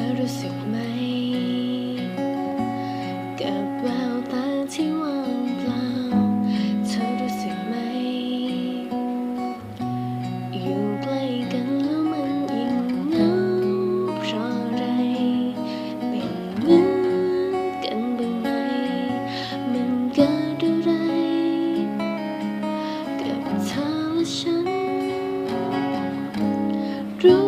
ธอรู้สึกไหม กับแววตาที่ว่างเปล่า เธอรู้สึกไหม อยู่ใกล้กันแล้วมันยิ่งเหงาเพราะอะไร เป็นเหมือนกันบ้างไหม มันเกิดอะไร กับเธอและฉันรู้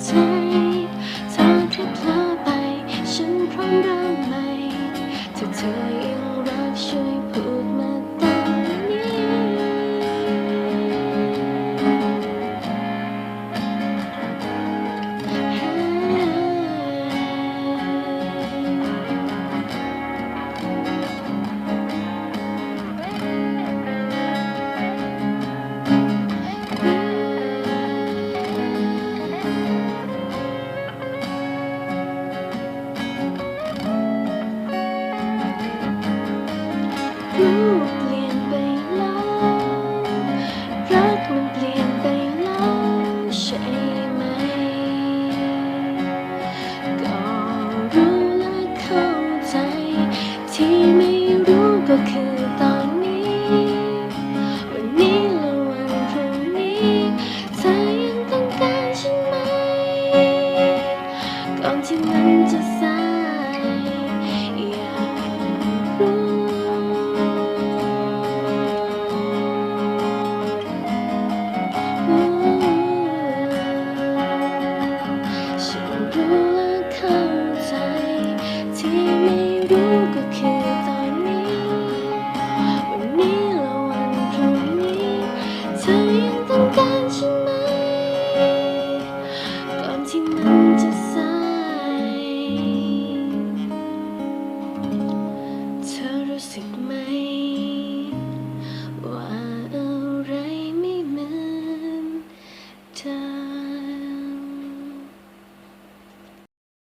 time.